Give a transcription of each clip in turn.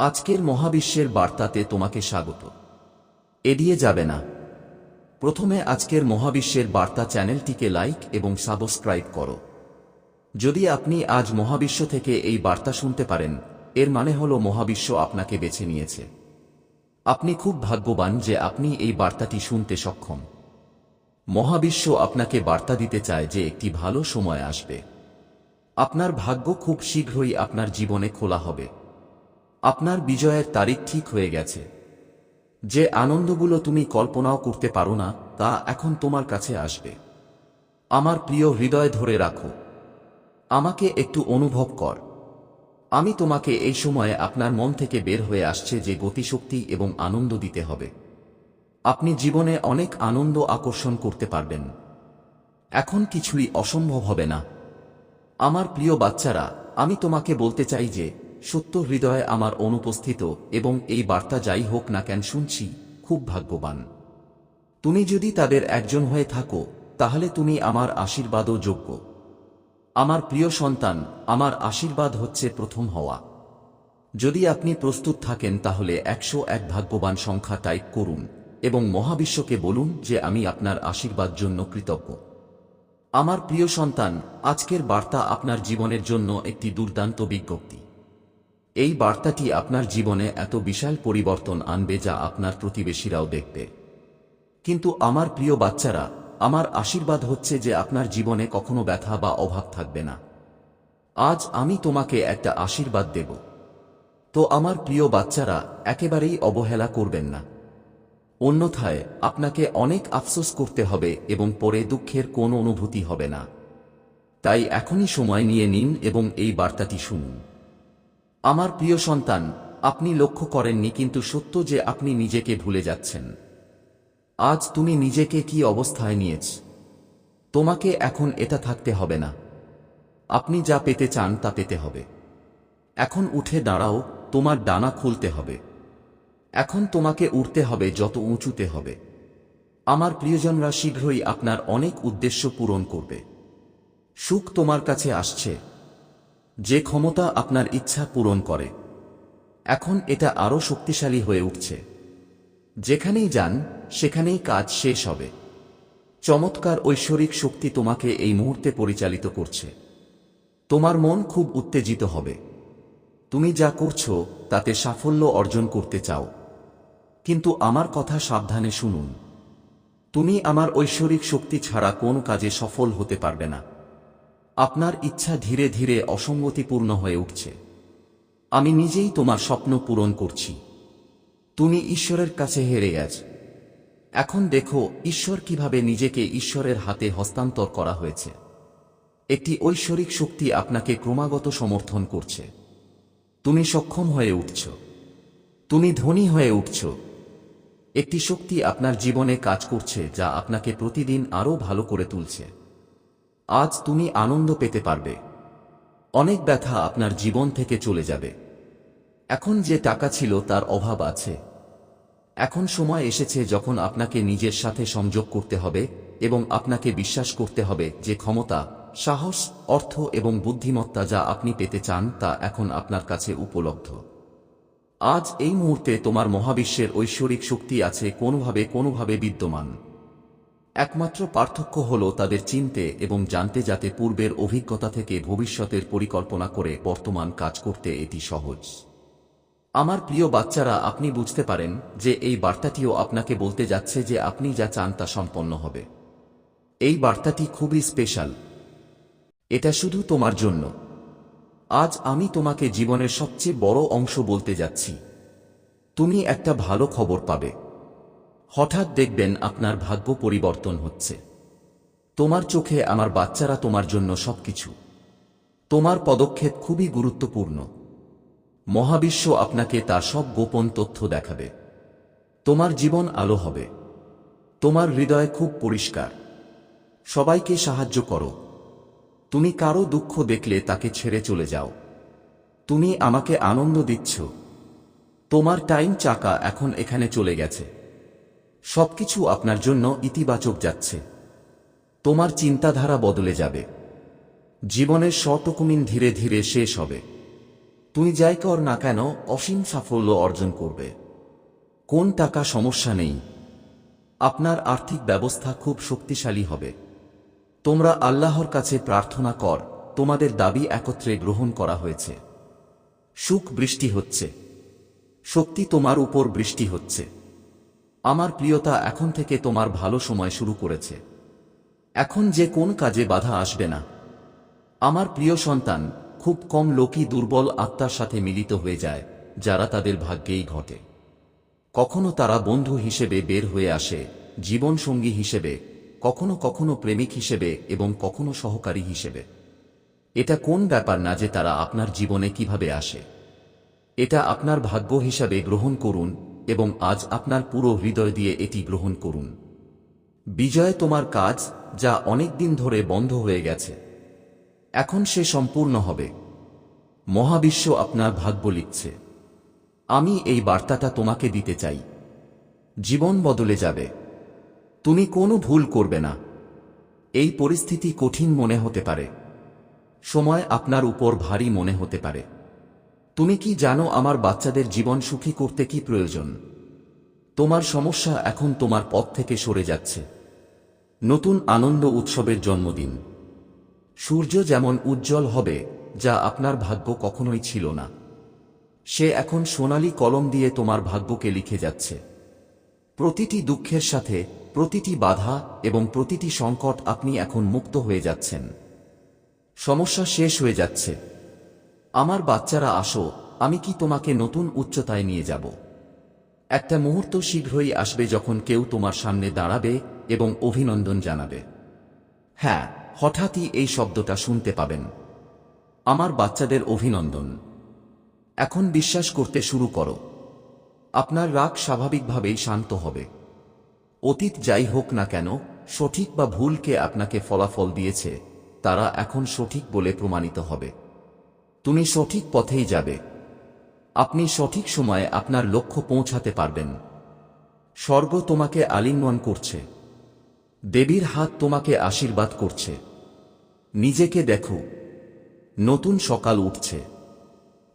আজকের মহাবিশ্বের বার্তাতে তোমাকে স্বাগত। এড়িয়ে যাবে না। প্রথমে আজকের মহাবিশ্বের বার্তা চ্যানেলটিকে লাইক এবং সাবস্ক্রাইব করো। যদি আপনি আজ মহাবিশ্ব থেকে এই বার্তা শুনতে পারেন, এর মানে হল মহাবিশ্ব আপনাকে বেছে নিয়েছে। আপনি খুব ভাগ্যবান যে আপনি এই বার্তাটি শুনতে সক্ষম। মহাবিশ্ব আপনাকে বার্তা দিতে চায় যে একটি ভালো সময় আসবে। আপনার ভাগ্য খুব শীঘ্রই আপনার জীবনে খোলা হবে। আপনার বিজয়ের তারিখ ঠিক হয়ে গেছে। যে আনন্দগুলো তুমি কল্পনাও করতে পারো না, তা এখন তোমার কাছে আসবে। আমার প্রিয় হৃদয় ধরে রাখো। আমাকে একটু অনুভব কর। আমি তোমাকে এই সময়ে আপনার মন থেকে বের হয়ে আসছে যে গতিশক্তি এবং আনন্দ দিতে হবে। আপনি জীবনে অনেক আনন্দ আকর্ষণ করতে পারবেন। এখন কিছুই অসম্ভব হবে না। আমার প্রিয় বাচ্চারা, আমি তোমাকে বলতে চাই যে সত্য হৃদয়ে আমার অনুপস্থিত এবং এই বার্তা যাই হোক না কেন শুনছি, খুব ভাগ্যবান। তুমি যদি তাদের একজন হয়ে থাকো, তাহলে তুমি আমার আশীর্বাদও যোগ্য। আমার প্রিয় সন্তান, আমার আশীর্বাদ হচ্ছে প্রথম হওয়া। যদি আপনি প্রস্তুত থাকেন, তাহলে একশো এক ভাগ্যবান সংখ্যা টাইপ করুন এবং মহাবিশ্বকে বলুন যে আমি আপনার আশীর্বাদ জন্য কৃতজ্ঞ। আমার প্রিয় সন্তান, আজকের বার্তা আপনার জীবনের জন্য একটি দুর্দান্ত বিজ্ঞপ্তি। এই বার্তাটি আপনার জীবনে এত বিশাল পরিবর্তন আনবে যা আপনার প্রতিবেশীরাও দেখবে। কিন্তু আমার প্রিয় বাচ্চারা, আমার আশীর্বাদ হচ্ছে যে আপনার জীবনে কখনো ব্যথা বা অভাব থাকবে না। আজ আমি তোমাকে একটা আশীর্বাদ দেব। তো আমার প্রিয় বাচ্চারা, একেবারেই অবহেলা করবেন না। অন্যথায়, আপনাকে অনেক আফসোস করতে হবে এবং পরে দুঃখের কোনো অনুভূতি হবে না। তাই এখনই সময় নিয়ে নিন এবং এই বার্তাটি শুনুন। আমার প্রিয় সন্তান, আপনি লক্ষ্য করেননি কিন্তু সত্য যে আপনি নিজেকে ভুলে যাচ্ছেন। আজ তুমি নিজেকে কি অবস্থায় নিয়েছ? তোমাকে এখন এটা থাকতে হবে না। আপনি যা পেতে চান তা পেতে হবে। এখন উঠে দাঁড়াও, তোমার ডানা খুলতে হবে। এখন তোমাকে উঠতে হবে যত উঁচুতে হবে। আমার প্রিয়জনরা শীঘ্রই আপনার অনেক উদ্দেশ্য পূরণ করবে। সুখ তোমার কাছে আসছে। যে ক্ষমতা আপনার ইচ্ছা পূরণ করে। এখন এটা আরও শক্তিশালী হয়ে উঠছে। যেখানেই যান, সেখানেই কাজ শেষ হবে। চমৎকার ঐশ্বরিক শক্তি তোমাকে এই মুহূর্তে পরিচালিত করছে। তোমার মন খুব উত্তেজিত হবে। তুমি যা করছ, তাতে সাফল্য অর্জন করতে চাও। কিন্তু আমার কথা সাবধানে শুনুন। তুমি আমার ঐশ্বরিক শক্তি ছাড়া কোন কাজে সফল হতে পারবে না। আপনার ইচ্ছা ধীরে ধীরে অসঙ্গতিপূর্ণ হয়ে উঠছে। আমি নিজেই তোমার স্বপ্ন পূরণ করছি। তুমি ঈশ্বরের কাছে হেরে গেছ এখন দেখো ঈশ্বর কীভাবে নিজেকে ঈশ্বরের হাতে হস্তান্তর করা হয়েছে। একটি ঐশ্বরিক শক্তি আপনাকে ক্রমাগত সমর্থন করছে। তুমি সক্ষম হয়ে উঠছ। তুমি ধনী হয়ে উঠছ। একটি শক্তি আপনার জীবনে কাজ করছে যা আপনাকে প্রতিদিন আরও ভালো করে তুলছে। আজ তুমি আনন্দ পেতে পারবে। অনেক ব্যথা আপনার জীবন থেকে চলে যাবে। এখন যে টাকা ছিল তার অভাব আছে। এখন সময় এসেছে যখন আপনাকে নিজের সাথে সংযোগ করতে হবে এবং আপনাকে বিশ্বাস করতে হবে যে ক্ষমতা, সাহস, অর্থ এবং বুদ্ধিমত্তা যা আপনি পেতে চান তা এখন আপনার কাছে উপলব্ধ। আজ এই মুহূর্তে তোমার মহাবিশ্বের ঐশ্বরিক শক্তি আছে কোনোভাবে কোনোভাবে বিদ্যমান। একমাত্র পার্থক্য হল তাদের চিনতে এবং জানতে যাতে পূর্বের অভিজ্ঞতা থেকে ভবিষ্যতের পরিকল্পনা করে বর্তমান কাজ করতে এটি সহজ। আমার প্রিয় বাচ্চারা, আপনি বুঝতে পারেন যে এই বার্তাটিও আপনাকে বলতে যাচ্ছে যে আপনি যা চান তা সম্পন্ন হবে। এই বার্তাটি খুবই স্পেশাল। এটা শুধু তোমার জন্য। আজ আমি তোমাকে জীবনের সবচেয়ে বড় অংশ বলতে যাচ্ছি। তুমি একটা ভালো খবর পাবে। হঠাৎ দেখবেন আপনার ভাগ্য পরিবর্তন হচ্ছে। তোমার চোখে আমার বাচ্চারা তোমার জন্য সবকিছু। তোমার পদক্ষেপ খুবই গুরুত্বপূর্ণ। মহাবিশ্ব আপনাকে তার সব গোপন তথ্য দেখাবে। তোমার জীবন আলো হবে। তোমার হৃদয় খুব পরিষ্কার। সবাইকে সাহায্য করো। তুমি কারও দুঃখ দেখলে তাকে ছেড়ে চলে যাও। তুমি আমাকে আনন্দ দিচ্ছ। তোমার টাইম চাকা এখন এখানে চলে গেছে। সবকিছু আপনার জন্য ইতিবাচক যাচ্ছে। তোমার চিন্তাধারা বদলে যাবে। জীবনের শটকুমিন ধীরে ধীরে শেষ হবে। তুমি যাই কর না কেন, অসীম সাফল্য অর্জন করবে। কোন টাকা সমস্যা নেই। আপনার আর্থিক ব্যবস্থা খুব শক্তিশালী হবে। তোমরা আল্লাহর কাছে প্রার্থনা কর, তোমাদের দাবি একত্রে গ্রহণ করা হয়েছে। সুখ বৃষ্টি হচ্ছে। শক্তি তোমার উপর বৃষ্টি হচ্ছে। আমার প্রিয়তা এখন থেকে তোমার ভালো সময় শুরু করেছে। এখন যে কোন কাজে বাধা আসবে না। আমার প্রিয় সন্তান, খুব কম লোকই দুর্বল আত্মার সাথে মিলিত হয়ে যায়, যারা তাদের ভাগ্যেই ঘটে। কখনো তারা বন্ধু হিসেবে বের হয়ে আসে, জীবনসঙ্গী হিসেবে, কখনো কখনো প্রেমিক হিসেবে এবং কখনো সহকারী হিসেবে। এটা কোন ব্যাপার না যে তারা আপনার জীবনে কীভাবে আসে। এটা আপনার ভাগ্য হিসাবে গ্রহণ করুন এবং আজ আপনার পুরো হৃদয় দিয়ে এটি গ্রহণ করুন। বিজয় তোমার কাজ, যা অনেক দিন ধরে বন্ধ হয়ে গেছে। এখন সে সম্পূর্ণ হবে। মহাবিশ্ব আপনার ভাগ্য লিখছে। আমি এই বার্তাটা তোমাকে দিতে চাই। জীবন বদলে যাবে। তুমি কোনো ভুল করবে না। এই পরিস্থিতি কঠিন মনে হতে পারে। সময় আপনার উপর ভারী মনে হতে পারে। তুমি কি জানো আমার বাচ্চাদের জীবন সুখী করতে কি প্রয়োজন? তোমার সমস্যা এখন তোমার পথ থেকে সরে যাচ্ছে। নতুন আনন্দ উৎসবের জন্মদিন। সূর্য যেমন উজ্জ্বল হবে, যা আপনার ভাগ্য কখনোই ছিল না। সে এখন সোনালি কলম দিয়ে তোমার ভাগ্যকে লিখে যাচ্ছে। প্রতিটি দুঃখের সাথে প্রতিটি বাধা এবং প্রতিটি সংকট আপনি এখন মুক্ত হয়ে যাচ্ছেন। সমস্যা শেষ হয়ে যাচ্ছে। আমার বাচ্চারা আসো, আমি কি তোমাকে নতুন উচ্চতায় নিয়ে যাব? একটা মুহূর্ত শীঘ্রই আসবে যখন কেউ তোমার সামনে দাঁড়াবে এবং অভিনন্দন জানাবে। হ্যাঁ হঠাৎই এই শব্দটা শুনতে পাবেন। আমার বাচ্চাদের অভিনন্দন। এখন বিশ্বাস করতে শুরু করো। আপনার রাগ স্বাভাবিকভাবেই শান্ত হবে। অতীত যাই হোক না কেন, সঠিক বা ভুলকে আপনাকে ফলাফল দিয়েছে, তারা এখন সঠিক বলে প্রমাণিত হবে। তুমি সঠিক পথেই যাবে। আপনি সঠিক সময়ে আপনার লক্ষ্য পৌঁছাতে পারবেন। স্বর্গ তোমাকে আলিঙ্গন করছে। দেবীর হাত তোমাকে আশীর্বাদ করছে। নিজেকে দেখো। নতুন সকাল উঠছে।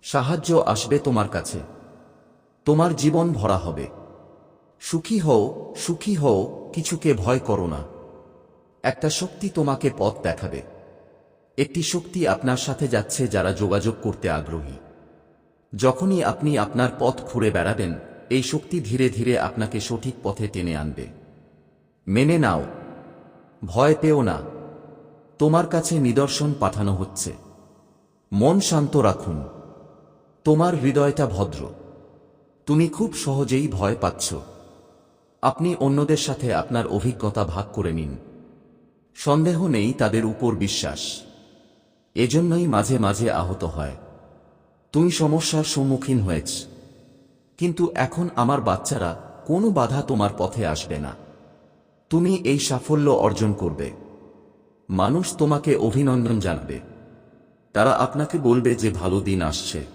সাহায্য আসবে তোমার কাছে। তোমার জীবন ভরা হবে। সুখী হও সুখী হও, কিছুকে ভয় করো না। একটা শক্তি তোমাকে পথ দেখাবে। একটি শক্তি আপনার সাথে যাচ্ছে যারা যোগাযোগ করতে আগ্রহী। যখনই আপনি আপনার পথ ঘুরে বেড়াবেন, এই শক্তি ধীরে ধীরে আপনাকে সঠিক পথে টেনে আনবে। মেনে নাও। ভয় পেও না। তোমার কাছে নিদর্শন পাঠানো হচ্ছে। মন শান্ত রাখুন। তোমার হৃদয়টা ভদ্র। তুমি খুব সহজেই ভয় পাচ্ছ। আপনি অন্যদের সাথে আপনার অভিজ্ঞতা ভাগ করে নিন। সন্দেহ নেই তাদের উপর বিশ্বাস। এজন্যই মাঝে মাঝে আহত হয়। তুমি সমস্যার সম্মুখীন হয়েছ। কিন্তু এখন আমার বাচ্চারা কোনো বাধা তোমার পথে আসবে না। তুমি এই সাফল্য অর্জন করবে। মানুষ তোমাকে অভিনন্দন জানাবে। তারা আপনাকে বলবে যে ভালো দিন আসছে।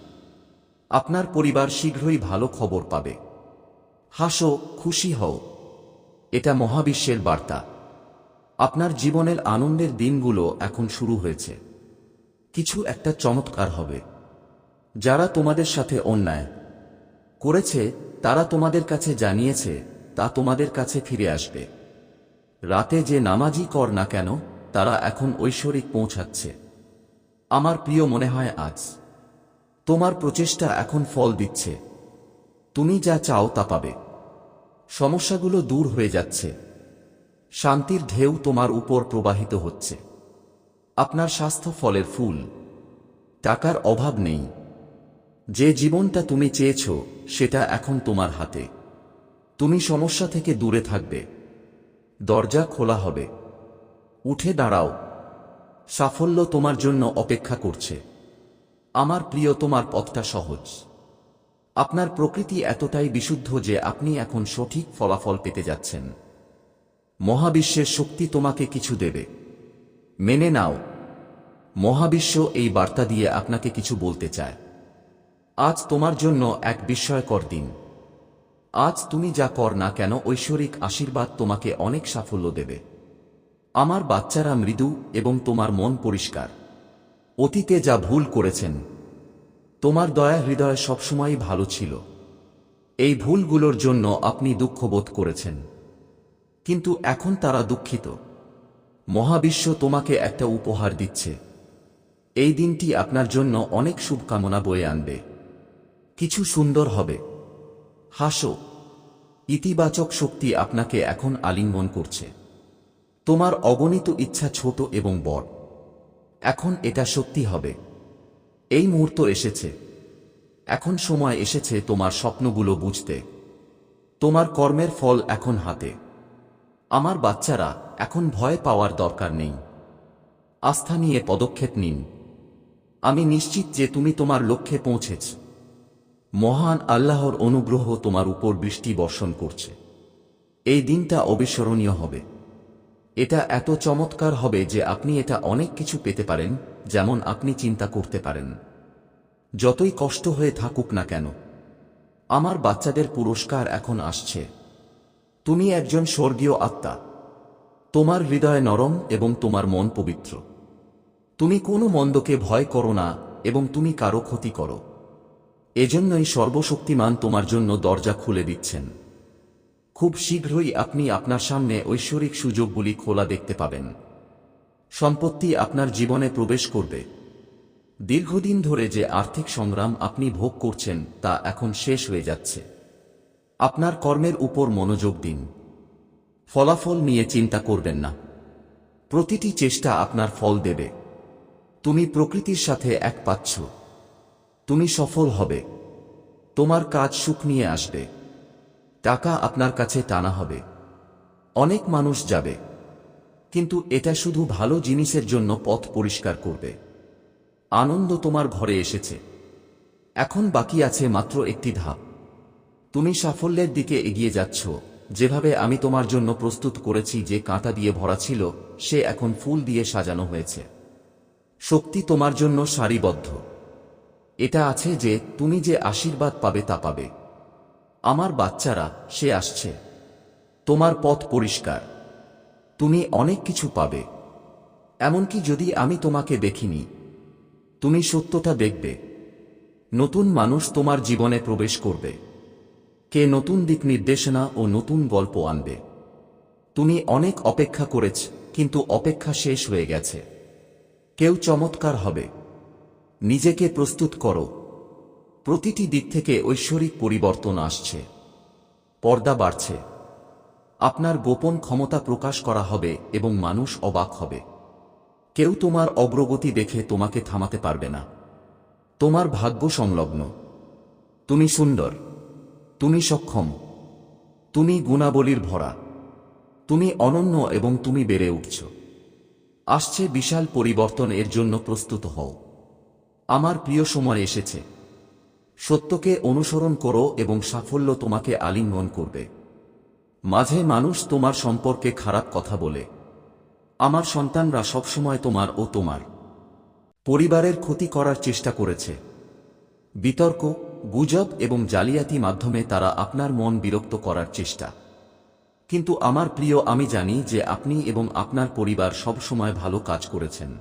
আপনার পরিবার শীঘ্রই ভালো খবর পাবে। হাসো, খুশি হও। এটা মহাবিশ্বের বার্তা। আপনার জীবনের আনন্দের দিনগুলো এখন শুরু হয়েছে। কিছু একটা চমৎকার হবে। যারা তোমাদের সাথে অন্যায় করেছে, তারা তোমাদের কাছে জানিয়েছে, তা তোমাদের কাছে ফিরে আসবে। রাতে যে নামাজি কর না কেন, তারা এখন ঐশ্বরিক পৌঁছাচ্ছে। আমার প্রিয় মনে হয় আজ, তোমার প্রচেষ্টা এখন ফল দিচ্ছে। তুমি যা চাও তা পাবে। সমস্যাগুলো দূর হয়ে যাচ্ছে। শান্তির ঢেউ তোমার উপর প্রবাহিত হচ্ছে। আপনার স্বাস্থ্য ফলের ফুল। টাকার অভাব নেই। যে জীবনটা তুমি চেয়েছ, সেটা এখন তোমার হাতে। তুমি সমস্যা থেকে দূরে থাকবে। দরজা খোলা হবে। উঠে দাঁড়াও। সাফল্য তোমার জন্য অপেক্ষা করছে। আমার প্রিয়, তোমার পথটা সহজ। আপনার প্রকৃতি এতটাই বিশুদ্ধ যে আপনি এখন সঠিক ফলাফল পেতে যাচ্ছেন। মহাবিশ্বের শক্তি তোমাকে কিছু দেবে। মেনে নাও। মহাবিশ্ব এই বার্তা দিয়ে আপনাকে কিছু বলতে চায়। আজ তোমার জন্য এক বিস্ময়কর দিন। আজ তুমি যা কর না কেন ঐশ্বরিক আশীর্বাদ তোমাকে অনেক সাফল্য দেবে। আমার বাচ্চারা মৃদু এবং তোমার মন পরিষ্কার। অতীতে যা ভুল করেছেন, তোমার দয়া হৃদয় সবসময়ই ভালো ছিল। এই ভুলগুলোর জন্য আপনি দুঃখ বোধ করেছেন। কিন্তু এখন তারা দুঃখিত। মহাবিশ্ব তোমাকে একটা উপহার দিচ্ছে। এই দিনটি আপনার জন্য অনেক শুভকামনা বয়ে আনবে। কিছু সুন্দর হবে। হাসো। ইতিবাচক শক্তি আপনাকে এখন আলিঙ্গন করছে। তোমার অগণিত ইচ্ছা ছোট এবং বড়। এখন এটা সত্যি হবে। এই মুহূর্ত এসেছে। এখন সময় এসেছে তোমার স্বপ্নগুলো বুঝতে। তোমার কর্মের ফল এখন হাতে। আমার বাচ্চারা, এখন ভয় পাওয়ার দরকার নেই। আস্থা নিয়ে পদক্ষেপ নিন। আমি নিশ্চিত যে তুমি তোমার লক্ষ্যে পৌঁছেছ। মহান আল্লাহর অনুগ্রহ তোমার উপর বৃষ্টি বর্ষণ করছে। এই দিনটা অবিস্মরণীয় হবে। এটা এত চমৎকার হবে যে আপনি এটা অনেক কিছু পেতে পারেন, যেমন আপনি চিন্তা করতে পারেন। যতই কষ্ট হয়ে থাকুক না কেন, আমার বাচ্চাদের পুরস্কার এখন আসছে। তুমি একজন স্বর্গীয় আত্মা। তোমার হৃদয় নরম এবং তোমার মন পবিত্র। তুমি কোনো মন্দকে ভয় করো না এবং তুমি কারও ক্ষতি করো। এজন্যই সর্বশক্তিমান তোমার জন্য দরজা খুলে দিচ্ছেন। খুব শীঘ্রই আপনি আপনার সামনে ঐশ্বরিক সুযোগগুলি খোলা দেখতে পাবেন। সম্পত্তি আপনার জীবনে প্রবেশ করবে। দীর্ঘদিন ধরে যে আর্থিক সংগ্রাম আপনি ভোগ করছেন তা এখন শেষ হয়ে যাচ্ছে। আপনার কর্মের উপর মনোযোগ দিন। ফলাফল নিয়ে চিন্তা করবেন না। প্রতিটি চেষ্টা আপনার ফল দেবে। তুমি প্রকৃতির সাথে এক পাচ্ছ। তুমি সফল হবে। তোমার কাজ সুখ নিয়ে আসবে। টাকা আপনার কাছে টানা হবে। অনেক মানুষ যাবে। কিন্তু এটা শুধু ভালো জিনিসের জন্য পথ পরিষ্কার করবে। আনন্দ তোমার ঘরে এসেছে। এখন বাকি আছে মাত্র একটি ধাপ। তুমি সাফল্যের দিকে এগিয়ে যাচ্ছ। যেভাবে আমি তোমার জন্য প্রস্তুত করেছি যে কাঁটা দিয়ে ভরা ছিল, সে এখন ফুল দিয়ে সাজানো হয়েছে। শক্তি তোমার জন্য সারিবদ্ধ। এটা আছে যে, তুমি যে আশীর্বাদ পাবে তা পাবে। আমার বাচ্চারা, সে আসছে। তোমার পথ পরিষ্কার। তুমি অনেক কিছু পাবে। এমনকি যদি আমি তোমাকে দেখিনি, তুমি সত্যতা দেখবে। নতুন মানুষ তোমার জীবনে প্রবেশ করবে। কে নতুন দিক নির্দেশনা ও নতুন গল্প আনবে। তুমি অনেক অপেক্ষা করেছ, কিন্তু অপেক্ষা শেষ হয়ে গেছে। কেউ চমৎকার হবে। নিজেকে প্রস্তুত করো। প্রতিটি দিক থেকে ঐশ্বরিক পরিবর্তন আসছে। পর্দা বাড়ছে। আপনার গোপন ক্ষমতা প্রকাশ করা হবে এবং মানুষ অবাক হবে। কেউ তোমার অগ্রগতি দেখে তোমাকে থামাতে পারবে না। তোমার ভাগ্য সংলগ্ন। তুমি সুন্দর। তুমি সক্ষম। তুমি গুণাবলীর ভরা। তুমি অনন্য এবং তুমি বেড়ে উঠছ। আসছে বিশাল পরিবর্তন এর জন্য প্রস্তুত হও। আমার প্রিয় সময় এসেছে। সত্যকে অনুসরণ করো এবং সাফল্য তোমাকে আলিঙ্গন করবে। মাঝে মানুষ তোমার সম্পর্কে খারাপ কথা বলে। আমার সন্তানরা সবসময় তোমার ও তোমার পরিবারের ক্ষতি করার চেষ্টা করেছে। বিতর্ক, গুজব এবং জালিয়াতি মাধ্যমে তারা আপনার মন বিরক্ত করার চেষ্টা। কিন্তু আমার প্রিয়, আমি জানি যে আপনি এবং আপনার পরিবার সবসময় ভালো কাজ করেছেন।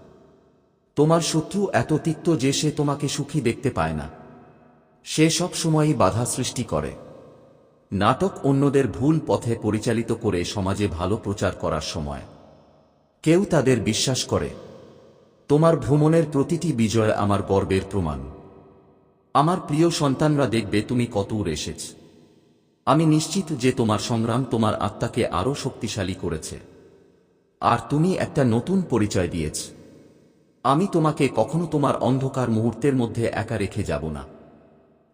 তোমার শত্রু এত তিক্ত যে সে তোমাকে সুখী দেখতে পায় না। সে সব সময়ই বাধা সৃষ্টি করে। নাটক অন্যদের ভুল পথে পরিচালিত করে সমাজে ভালো প্রচার করার সময়। কেউ তাদের বিশ্বাস করে। তোমার ভ্রমণের প্রতিটি বিজয় আমার গর্বের প্রমাণ। আমার প্রিয় সন্তানরা দেখবে তুমি কতদূর এসেছ। আমি নিশ্চিত যে তোমার সংগ্রাম তোমার আত্মাকে আরও শক্তিশালী করেছে। আর তুমি একটা নতুন পরিচয় দিয়েছ। আমি তোমাকে কখনো তোমার অন্ধকার মুহূর্তের মধ্যে একা রেখে যাব না।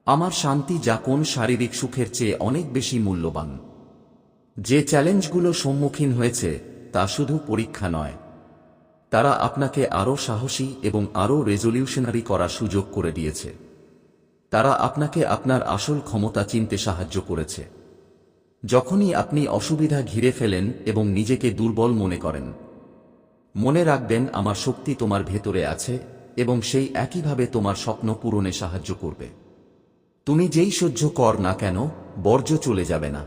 আমার শান্তি যা কোন শারীরিক সুখের চেয়ে অনেক বেশি মূল্যবান। যে চ্যালেঞ্জগুলো সম্মুখীন হয়েছে, তা শুধু পরীক্ষা নয়। তারা আপনাকে আরও সাহসী এবং আরও রেজলিউশনারি করার সুযোগ করে দিয়েছে। তারা আপনাকে আপনার আসল ক্ষমতা চিনতে সাহায্য করেছে। যখনই আপনি অসুবিধা ঘিরে ফেলেন এবং নিজেকে দুর্বল মনে করেন, মনে রাখবেন আমার শক্তি তোমার ভেতরে আছে এবং সেই একইভাবে তোমার স্বপ্ন পূরণে সাহায্য করবে। তুমি যেই সহ্য কর না কেন, বর্জ্য চলে যাবে না।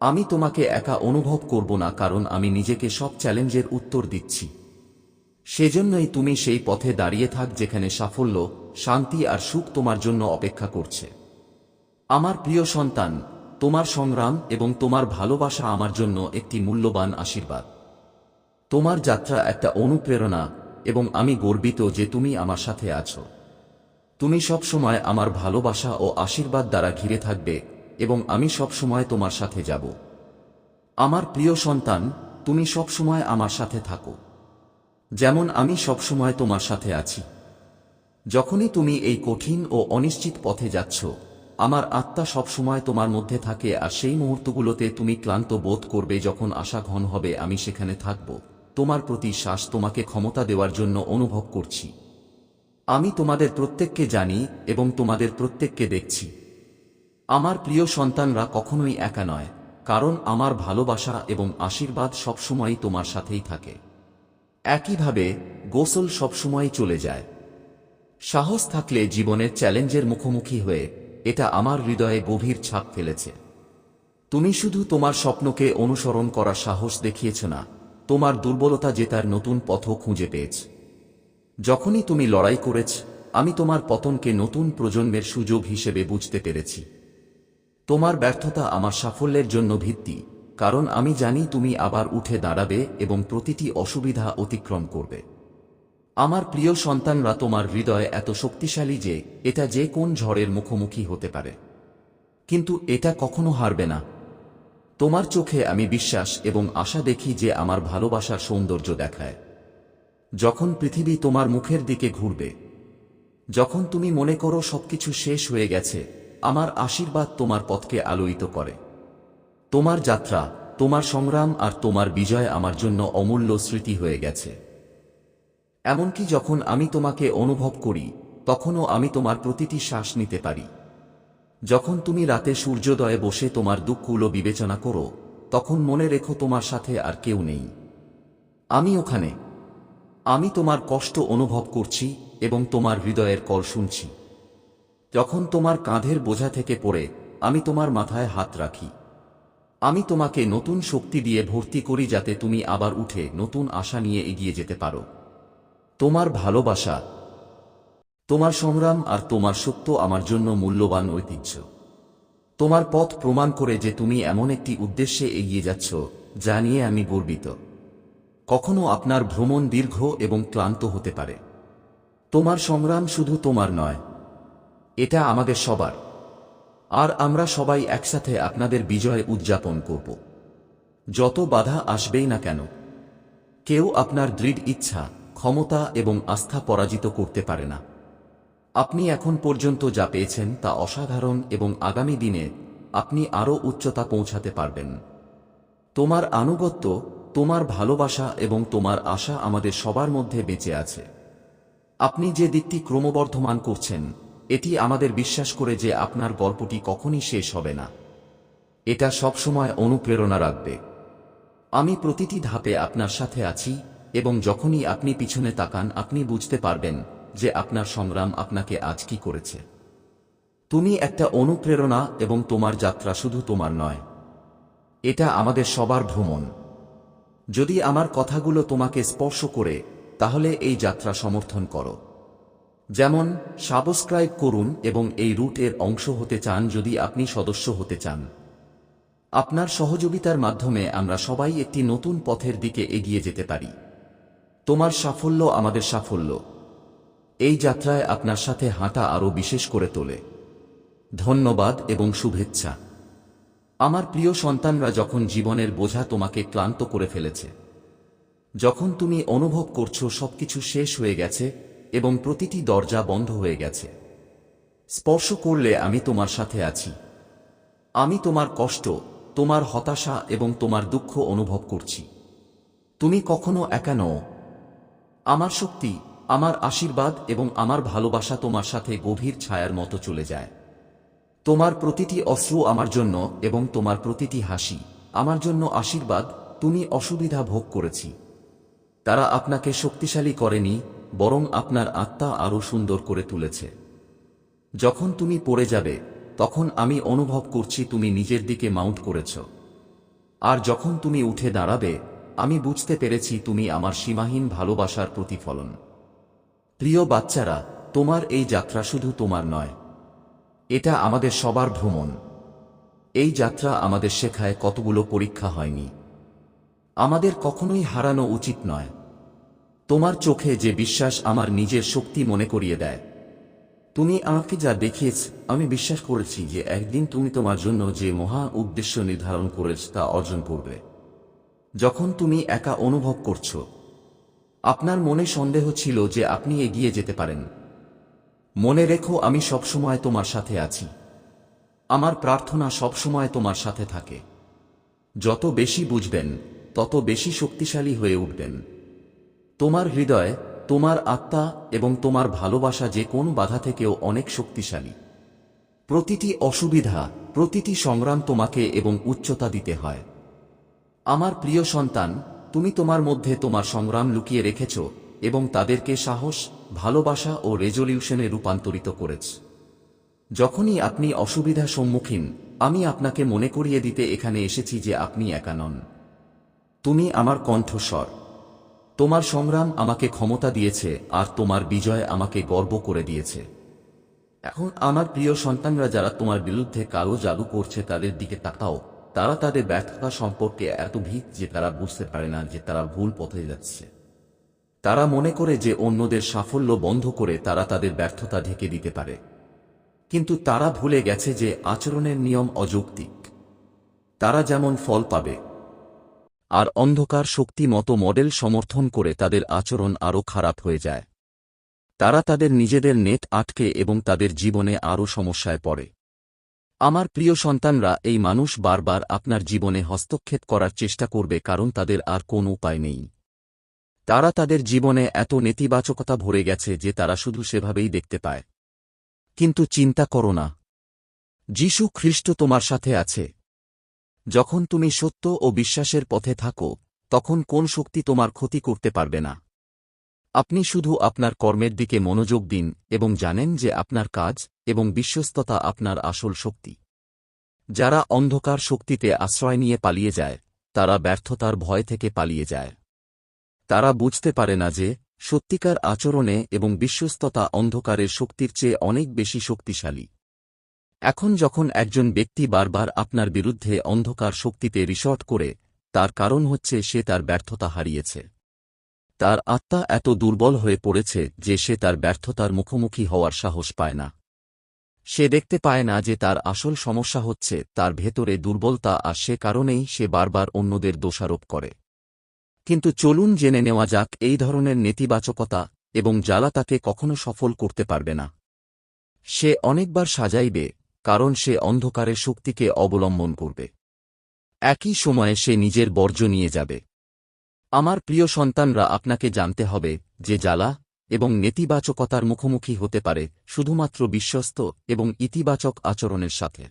আমি তোমাকে একা অনুভব করব না কারণ আমি নিজেকে সব চ্যালেঞ্জের উত্তর দিচ্ছি। সেজন্যই তুমি সেই পথে দাঁড়িয়ে থাক যেখানে সাফল্য শান্তি আর সুখ তোমার জন্য অপেক্ষা করছে। আমার প্রিয় সন্তান, তোমার সংগ্রাম এবং তোমার ভালোবাসা আমার জন্য একটি মূল্যবান আশীর্বাদ। তোমার যাত্রা একটা অনুপ্রেরণা এবং আমি গর্বিত যে তুমি আমার সাথে আছো। তুমি সব সময় আমার ভালোবাসা ও আশীর্বাদ দ্বারা ঘিরে থাকবে এবং আমি সব সময় তোমার সাথে যাব। আমার প্রিয় সন্তান, তুমি সব সময় আমার সাথে থাকো। যেমন আমি সব সময় তোমার সাথে আছি। যখনই তুমি এই কঠিন ও অনিশ্চিত পথে যাচ্ছ, আমার আত্মা সবসময় তোমার মধ্যে থাকে আর সেই মুহূর্তগুলোতে তুমি ক্লান্ত বোধ করবে যখন আশা ঘন হবে আমি সেখানে থাকব। তোমার প্রতি শ্বাস তোমাকে ক্ষমতা দেওয়ার জন্য অনুভব করছি। আমি তোমাদের প্রত্যেককে জানি এবং তোমাদের প্রত্যেককে দেখছি। আমার প্রিয় সন্তানরা কখনোই একা নয়, কারণ আমার ভালোবাসা এবং আশীর্বাদ সবসময়ই তোমার সাথেই থাকে। একইভাবে গোসল সবসময়ই চলে যায়। সাহস থাকলে জীবনের চ্যালেঞ্জের মুখোমুখি হয়ে এটা আমার হৃদয়ে গভীর ছাপ ফেলেছে। তুমি শুধু তোমার স্বপ্নকে অনুসরণ করার সাহস দেখিয়েছ না, তোমার দুর্বলতা জেতার নতুন পথও খুঁজে পেয়েছ। যখনই তুমি লড়াই করেছ, আমি তোমার পতনকে নতুন প্রজন্মের সুযোগ হিসেবে বুঝতে পেরেছি। তোমার ব্যর্থতা আমার সাফল্যের জন্য ভিত্তি, কারণ আমি জানি তুমি আবার উঠে দাঁড়াবে এবং প্রতিটি অসুবিধা অতিক্রম করবে। আমার প্রিয় সন্তানরা, তোমার হৃদয় এত শক্তিশালী যে, এটা যে কোন ঝড়ের মুখোমুখি হতে পারে। কিন্তু এটা কখনো হারবে না। তোমার চোখে আমি বিশ্বাস এবং আশা দেখি যে আমার ভালোবাসার সৌন্দর্য দেখায়। যখন পৃথিবী তোমার মুখের দিকে ঘুরবে, যখন তুমি মনে করো সবকিছু শেষ হয়ে গেছে, আমার আশীর্বাদ তোমার পথকে আলোয়িত করে। তোমার যাত্রা, তোমার সংগ্রাম আর তোমার বিজয় আমার জন্য অমূল্য স্মৃতি হয়ে গেছে। এমনকি যখন আমি তোমাকে অনুভব করি, তখনও আমি তোমার প্রতিটি শ্বাস নিতে পারি। যখন তুমি রাতে সূর্যোদয়ে বসে তোমার দুঃখগুলো বিবেচনা করো, তখন মনে রেখো তোমার সাথে আর কেউ নেই। আমি ওখানে। আমি তোমার কষ্ট অনুভব করছি এবং তোমার হৃদয়ের কল শুনছি। যখন তোমার কাঁধের বোঝা থেকে পড়ে, আমি তোমার মাথায় হাত রাখি। আমি তোমাকে নতুন শক্তি দিয়ে ভর্তি করি যাতে তুমি আবার উঠে নতুন আশা নিয়ে এগিয়ে যেতে পারো। তোমার ভালোবাসা, তোমার সংগ্রাম আর তোমার সত্য আমার জন্য মূল্যবান ঐতিহ্য। তোমার পথ প্রমাণ করে যে তুমি এমন একটি উদ্দেশ্যে এগিয়ে যাচ্ছ, যা নিয়ে আমি গর্বিত। কখনো আপনার ভ্রমণ দীর্ঘ এবং ক্লান্ত হতে পারে। তোমার সংগ্রাম শুধু তোমার নয়, এটা আমাদের সবার। আর আমরা সবাই একসাথে আপনাদের বিজয় উদযাপন করব। যত বাধা আসবেই না কেন, কেউ আপনার দৃঢ় ইচ্ছা ক্ষমতা এবং আস্থা পরাজিত করতে পারে না। আপনি এখন পর্যন্ত যা পেয়েছেন তা অসাধারণ এবং আগামী দিনে আপনি আরও উচ্চতা পৌঁছাতে পারবেন। তোমার আনুগত্য, তোমার ভালোবাসা এবং তোমার আশা আমাদের সবার মধ্যে বেঁচে আছে। আপনি যে দিকটি ক্রমবর্ধমান করছেন, এটি আমাদের বিশ্বাস করে যে আপনার গল্পটি কখনই শেষ হবে না। এটা সবসময় অনুপ্রেরণা রাখবে। আমি প্রতিটি ধাপে আপনার সাথে আছি এবং যখনই আপনি পিছনে তাকান, আপনি বুঝতে পারবেন যে আপনার সংগ্রাম আপনাকে আজ কি করেছে। তুমি একটা অনুপ্রেরণা এবং তোমার যাত্রা শুধু তোমার নয়। এটা আমাদের সবার ভ্রমণ। যদি আমার কথাগুলো তোমাকে স্পর্শ করে, তাহলে এই যাত্রা সমর্থন করো। যেমন, সাবস্ক্রাইব করুন এবং এই রুটের অংশ হতে চান যদি আপনি সদস্য হতে চান। আপনার সহযোগিতার মাধ্যমে আমরা সবাই একটি নতুন পথের দিকে এগিয়ে যেতে পারি। তোমার সাফল্য আমাদের সাফল্য। এই যাত্রায় আপনার সাথে হাঁটা আরও বিশেষ করে তোলে। ধন্যবাদ এবং শুভেচ্ছা। আমার প্রিয় সন্তানরা যখন জীবনের বোঝা তোমাকে ক্লান্ত করে ফেলেছে, যখন তুমি অনুভব করছ সবকিছু শেষ হয়ে গেছে এবং প্রতিটি দরজা বন্ধ হয়ে গেছে, স্পর্শ করলে আমি তোমার সাথে আছি। আমি তোমার কষ্ট, তোমার হতাশা এবং তোমার দুঃখ অনুভব করছি। তুমি কখনো একা নও আমার শক্তি, আমার আশীর্বাদ এবং আমার ভালোবাসা তোমার সাথে গভীর ছায়ার মতো চলে যায়। তোমার প্রতিটি অশ্রু আমার জন্য এবং তোমার প্রতিটি হাসি আমার জন্য আশীর্বাদ, তুমি অসুবিধা ভোগ করেছি। তারা আপনাকে শক্তিশালী করেনি, বরং আপনার আত্মা আরও সুন্দর করে তুলেছে। যখন তুমি পড়ে যাবে, তখন আমি অনুভব করছি তুমি নিজের দিকে মাউন্ট করেছ। আর যখন তুমি উঠে দাঁড়াবে আমি বুঝতে পেরেছি তুমি আমার সীমাহীন ভালোবাসার প্রতিফলন। প্রিয় বাচ্চারা, তোমার এই যাত্রা শুধু তোমার নয়। এটা আমাদের সবার ভ্রমণ। এই যাত্রা আমাদের শেখায় কতগুলো পরীক্ষা হয়নি। আমাদের কখনোই হারানো উচিত নয়। তোমার চোখে যে বিশ্বাস আমার নিজের শক্তি মনে করিয়ে দেয়। তুমি আমাকে যা দেখিয়েছ, আমি বিশ্বাস করেছি যে একদিন তুমি তোমার জন্য যে মহা উদ্দেশ্য নির্ধারণ করেছ তা অর্জন করবে। যখন তুমি একা অনুভব করছ, আপনার মনে সন্দেহ ছিল যে আপনি এগিয়ে যেতে পারেন। মনে রেখো, আমি সবসময় তোমার সাথে আছি। আমার প্রার্থনা সবসময় তোমার সাথে থাকে। যত বেশি বুঝবেন, তত বেশি শক্তিশালী হয়ে উঠবেন। তোমার হৃদয়, তোমার আত্মা এবং তোমার ভালোবাসা যে কোন বাধা থেকেও অনেক শক্তিশালী। প্রতিটি অসুবিধা, প্রতিটি সংগ্রাম তোমাকে এবং উচ্চতা দিতে হয়। আমার প্রিয় সন্তান, তুমি তোমার মধ্যে তোমার সংগ্রাম লুকিয়ে রেখেছ এবং তাদেরকে সাহস, ভালোবাসা ও রেজলিউশনে রূপান্তরিত করেছ। যখনই আপনি অসুবিধা সম্মুখীন, আমি আপনাকে মনে করিয়ে দিতে এখানে এসেছি যে আপনি একা নন। তুমি আমার কণ্ঠস্বর। তোমার সংগ্রাম আমাকে ক্ষমতা দিয়েছে আর তোমার বিজয় আমাকে গর্ব করে দিয়েছে। এখন আমার প্রিয় সন্তানরা যারা তোমার বিরুদ্ধে কালো জাদু করছে তাদের দিকে তাকাও। তারা তাদের ব্যর্থতা সম্পর্কে এত ভীত যে তারা বুঝতে পারে না যে তারা ভুল পথে যাচ্ছে। তারা মনে করে যে অন্যদের সাফল্য বন্ধ করে তারা তাদের ব্যর্থতা ঢেকে দিতে পারে। কিন্তু তারা ভুলে গেছে যে আচরণের নিয়ম অযৌক্তিক। তারা যেমন ফল পাবে, আর অন্ধকার শক্তি মতো মডেল সমর্থন করে তাদের আচরণ আরও খারাপ হয়ে যায়। তারা তাদের নিজেদের নেট আটকে এবং তাদের জীবনে আরও সমস্যায় পড়ে। আমার প্রিয় সন্তানরা, এই মানুষ বারবার আপনার জীবনে হস্তক্ষেপ করার চেষ্টা করবে কারণ তাদের আর কোন উপায় নেই। তারা তাদের জীবনে এত নেতিবাচকতা ভরে গেছে যে তারা শুধু সেভাবেই দেখতে পায়। কিন্তু চিন্তা করো না। যীশু খ্রিস্ট তোমার সাথে আছে। যখন তুমি সত্য ও বিশ্বাসের পথে থাকো, তখন কোন শক্তি তোমার ক্ষতি করতে পারবে না। আপনি শুধু আপনার কর্মের দিকে মনোযোগ দিন এবং জানেন যে আপনার কাজ এবং বিশ্বস্ততা আপনার আসল শক্তি। যারা অন্ধকার শক্তিতে আশ্রয় নিয়ে পালিয়ে যায়, তারা ব্যর্থতার ভয় থেকে পালিয়ে যায়। তারা বুঝতে পারে না যে, সত্যিকার আচরণে এবং বিশ্বস্ততা অন্ধকারের শক্তির চেয়ে অনেক বেশি শক্তিশালী। এখন যখন একজন ব্যক্তি বারবার আপনার বিরুদ্ধে অন্ধকার শক্তিতে রিসর্ট করে, তার কারণ হচ্ছে সে তার ব্যর্থতা হারিয়েছে। তার আত্মা এত দুর্বল হয়ে পড়েছে যে সে তার ব্যর্থতার মুখোমুখি হওয়ার সাহস পায় না। সে দেখতে পায় না যে তার আসল সমস্যা হচ্ছে তার ভেতরে দুর্বলতা আর সে কারণেই সে বারবার অন্যদের দোষারোপ করে। কিন্তু চলুন জেনে নেওয়া যাক এই ধরনের নেতিবাচকতা এবং জ্বালা তাকে কখনো সফল করতে পারবে না। সে অনেকবার সাজাইবে, কারণ সে অন্ধকারের শক্তিকে অবলম্বন করবে। একই সময়ে সে নিজের বর্জ্য নিয়ে যাবে। আমার প্রিয় সন্তানরা আপনাকে জানতে হবে যে জ্বালা এবং নেতিবাচকতার মুখোমুখি হতে পারে শুধুমাত্র বিশ্বস্ত এবং ইতিবাচক আচরণের সাথে।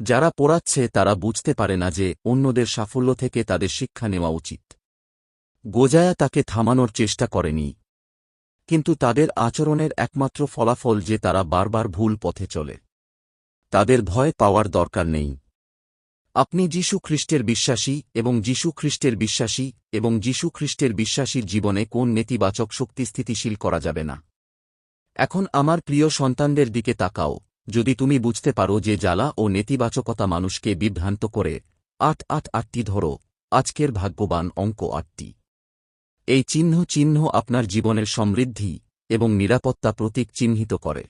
যারা পড়াচ্ছে তারা বুঝতে পারে না যে অন্যদের সাফল্য থেকে তাদের শিক্ষা নেওয়া উচিত। গোজায়া তাকে থামানোর চেষ্টা করেনি। কিন্তু তাদের আচরণের একমাত্র ফলাফল যে তারা বারবার ভুল পথে চলে। তাদের ভয় পাওয়ার দরকার নেই। আপনি যীশু খ্রিস্টের বিশ্বাসী এবং যীশু খ্রিস্টের বিশ্বাসী এবং যীশু খ্রিস্টের বিশ্বাসীর জীবনে কোন নেতিবাচক শক্তি স্থিতিশীল করা যাবে না। এখন আমার প্রিয় সন্তানদের দিকে তাকাও, যদি তুমি বুঝতে পারো যে জ্বালা ও নেতিবাচকতা মানুষকে বিভ্রান্ত করে। আট আট, আটটি ধরো, আজকের ভাগ্যবান অঙ্ক আটটি। এই চিহ্ন চিহ্ন আপনার জীবনের সমৃদ্ধি এবং নিরাপত্তা প্রতীক চিহ্নিত করে।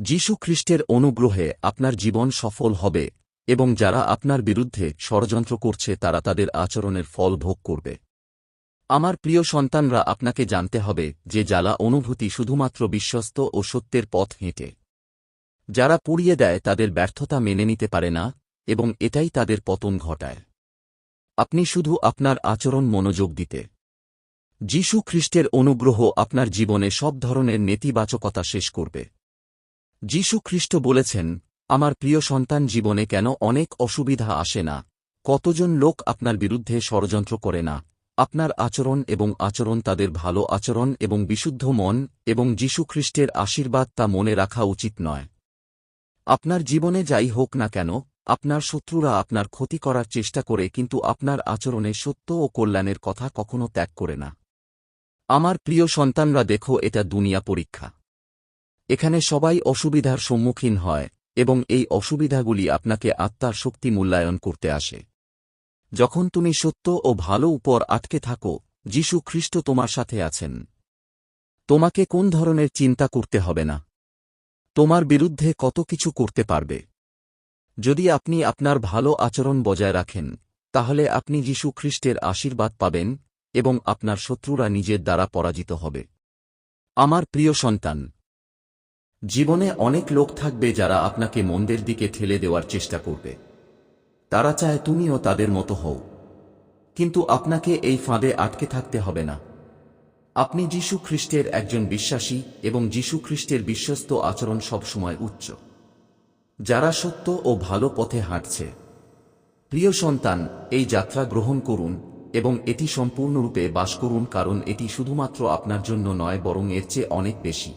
যীশু খ্রিস্টের অনুগ্রহে আপনার জীবন সফল হবে। এবং যারা আপনার বিরুদ্ধে ষড়যন্ত্র করছে তারা তাদের আচরণের ফল ভোগ করবে। আমার প্রিয় সন্তানরা, আপনাকে জানতে হবে যে জ্বালা অনুভূতি শুধুমাত্র বিশ্বস্ত ও সত্যের পথ হেঁটে। যারা পুড়িয়ে দেয় তাদের ব্যর্থতা মেনে নিতে পারে না এবং এটাই তাদের পতন ঘটায়। আপনি শুধু আপনার আচরণ মনোযোগ দিতে। যীশু খ্রিস্টের অনুগ্রহ আপনার জীবনে সব ধরনের নেতিবাচকতা শেষ করবে। যীশু খ্রিস্ট বলেছেন আমার প্রিয় সন্তান জীবনে কেন অনেক অসুবিধা আসে না? কতজন লোক আপনার বিরুদ্ধে ষড়যন্ত্র করে না? আপনার আচরণ এবং আচরণ তাদের ভালো আচরণ এবং বিশুদ্ধ মন এবং যীশুখ্রিস্টের আশীর্বাদ তা মনে রাখা উচিত নয়। আপনার জীবনে যাই হোক না কেন, আপনার শত্রুরা আপনার ক্ষতি করার চেষ্টা করে কিন্তু আপনার আচরণে সত্য ও কল্যাণের কথা কখনো ত্যাগ করে না। আমার প্রিয় সন্তানরা দেখো এটা দুনিয়া পরীক্ষা। এখানে সবাই অসুবিধার সম্মুখীন হয়। এবং এই অসুবিধাগুলি আপনাকে আত্মার শক্তি মূল্যায়ন করতে আসে। যখন তুমি সত্য ও ভালো উপর আটকে থাকো, যীশু খ্রিস্ট তোমার সাথে আছেন। তোমাকে কোন ধরনের চিন্তা করতে হবে না। তোমার বিরুদ্ধে কত কিছু করতে পারবে। যদি আপনি আপনার ভালো আচরণ বজায় রাখেন, তাহলে আপনি যীশু খ্রিস্টের আশীর্বাদ পাবেন এবং আপনার শত্রুরা নিজের দ্বারা পরাজিত হবে। আমার প্রিয় সন্তান জীবনে অনেক লোক থাকবে যারা আপনাকে মন্দের দিকে ঠেলে দেওয়ার চেষ্টা করবে। তারা চায় তুমিও তাদের মতো হও। কিন্তু আপনাকে এই ফাঁদে আটকে থাকতে হবে না। আপনি যীশু খ্রিস্টের একজন বিশ্বাসী এবং যীশু খ্রিস্টের বিশ্বস্ত আচরণ সবসময় উচ্চ। যারা সত্য ও ভালো পথে হাঁটছে। প্রিয় সন্তান, এই যাত্রা গ্রহণ করুন এবং এটি সম্পূর্ণরূপে বাস করুন কারণ এটি শুধুমাত্র আপনার জন্য নয়, বরং এর চেয়ে অনেক বেশি।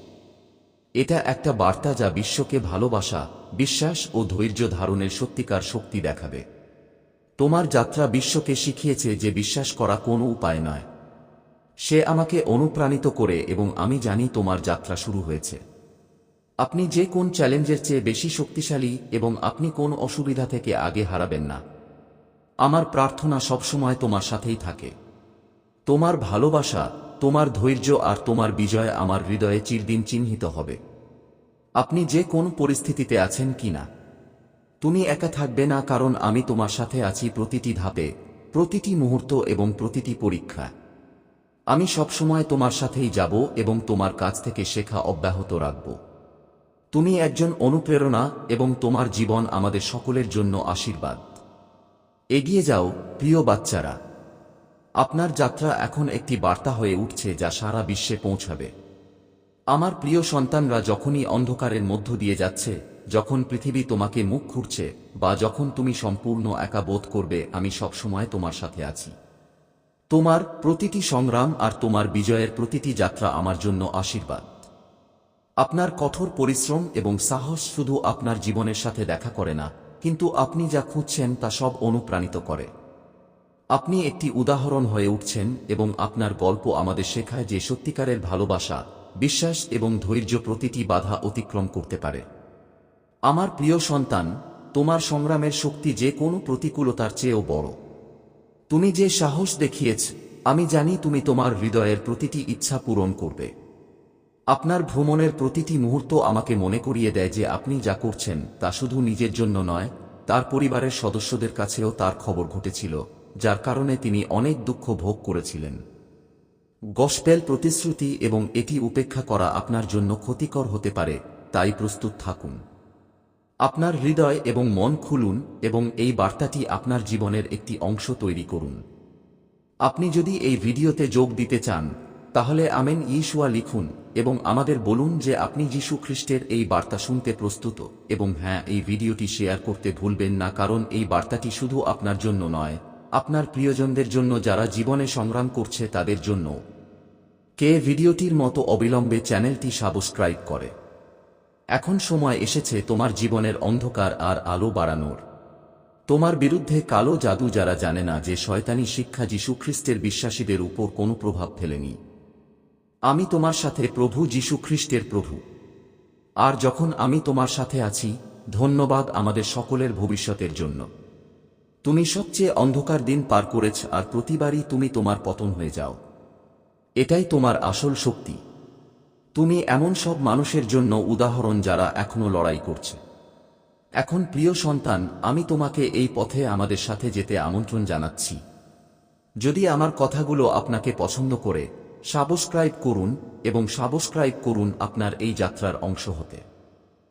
এটা একটা বার্তা যা বিশ্বকে ভালোবাসা, বিশ্বাস ও ধৈর্য ধারণের সত্যিকার শক্তি দেখাবে। তোমার যাত্রা বিশ্বকে শিখিয়েছে যে বিশ্বাস করা কোনো উপায় নয়। সে আমাকে অনুপ্রাণিত করে এবং আমি জানি তোমার যাত্রা শুরু হয়েছে। আপনি যে কোন চ্যালেঞ্জের চেয়ে বেশি শক্তিশালী এবং আপনি কোন অসুবিধা থেকে আগে হারাবেন না। আমার প্রার্থনা সবসময় তোমার সাথেই থাকে। তোমার ভালোবাসা তোমার ধৈর্য আর তোমার বিজয় আমার হৃদয়ে চিরদিন চিহ্নিত হবে। আপনি যে কোন পরিস্থিতিতে আছেন কিনা তুমি একা থাকবে না কারণ আমি তোমার সাথে আছি প্রতিটি ধাপে, প্রতিটি মুহূর্ত এবং প্রতিটি পরীক্ষা। আমি সবসময় তোমার সাথেই যাব এবং তোমার কাছ থেকে শেখা অব্যাহত রাখব। তুমি একজন অনুপ্রেরণা এবং তোমার জীবন আমাদের সকলের জন্য আশীর্বাদ। এগিয়ে যাও, প্রিয় বাচ্চারা। আপনার যাত্রা এখন একটি বার্তা হয়ে উঠছে যা সারা বিশ্বে পৌঁছাবে। আমার প্রিয় সন্তানরা যখনই অন্ধকারের মধ্য দিয়ে যাচ্ছে, যখন পৃথিবী তোমাকে মুখ খুঁড়ছে বা যখন তুমি সম্পূর্ণ একা বোধ করবে, আমি সবসময় তোমার সাথে আছি। তোমার প্রতিটি সংগ্রাম আর তোমার বিজয়ের প্রতিটি যাত্রা আমার জন্য আশীর্বাদ। আপনার কঠোর পরিশ্রম এবং সাহস শুধু আপনার জীবনের সাথে দেখা করে না, কিন্তু আপনি যা খুঁজছেন তা সব অনুপ্রাণিত করে। আপনি একটি উদাহরণ হয়ে উঠছেন এবং আপনার গল্প আমাদের শেখায় যে সত্যিকারের ভালোবাসা, বিশ্বাস এবং ধৈর্য প্রতিটি বাধা অতিক্রম করতে পারে। আমার প্রিয় সন্তান, তোমার সংগ্রামের শক্তি যে কোনো প্রতিকূলতার চেয়েও বড়। তুমি যে সাহস দেখিয়েছ, আমি জানি তুমি তোমার হৃদয়ের প্রতিটি ইচ্ছা পূরণ করবে। আপনার ভ্রমণের প্রতিটি মুহূর্ত আমাকে মনে করিয়ে দেয় যে আপনি যা করছেন তা শুধু নিজের জন্য নয়, তার পরিবারের সদস্যদের কাছেও তার খবর ঘটেছিল। যার কারণে তিনি অনেক দুঃখ ভোগ করেছিলেন। গসপেল প্রতিশ্রুতি এবং এটি উপেক্ষা করা আপনার জন্য ক্ষতিকর হতে পারে, তাই প্রস্তুত থাকুন। আপনার হৃদয় এবং মন খুলুন এবং এই বার্তাটি আপনার জীবনের একটি অংশ তৈরি করুন। আপনি যদি এই ভিডিওতে যোগ দিতে চান, তাহলে আমেন ইশুয়া লিখুন এবং আমাদের বলুন যে আপনি যীশু খ্রিস্টের এই বার্তা শুনতে প্রস্তুত এবং হ্যাঁ এই ভিডিওটি শেয়ার করতে ভুলবেন না কারণ এই বার্তাটি শুধু আপনার জন্য নয় আপনার প্রিয়জনদের জন্য যারা জীবনে সংগ্রাম করছে তাদের জন্য। কে ভিডিওটির মতো অবিলম্বে চ্যানেলটি সাবস্ক্রাইব করে। এখন সময় এসেছে তোমার জীবনের অন্ধকার আর আলো বাড়ানোর। তোমার বিরুদ্ধে কালো জাদু যারা জানে না যে শয়তানি শিক্ষা যীশুখ্রিস্টের বিশ্বাসীদের উপর কোনো প্রভাব ফেলেনি। আমি তোমার সাথে প্রভু যীশুখ্রিস্টের প্রভু। আর যখন আমি তোমার সাথে আছি, ধন্যবাদ আমাদের সকলের ভবিষ্যতের জন্য। তুমি সবচেয়ে অন্ধকার দিন পার করেছ আর প্রতিবারই তুমি তোমার পতন হয়ে যাও। এটাই তোমার আসল শক্তি। তুমি এমন সব মানুষের জন্য উদাহরণ যারা এখনও লড়াই করছে। এখন প্রিয় সন্তান, আমি তোমাকে এই পথে আমাদের সাথে যেতে আমন্ত্রণ জানাচ্ছি। যদি আমার কথাগুলো আপনাকে পছন্দ করে, সাবস্ক্রাইব করুন এবং সাবস্ক্রাইব করুন আপনার এই যাত্রার অংশ হতে।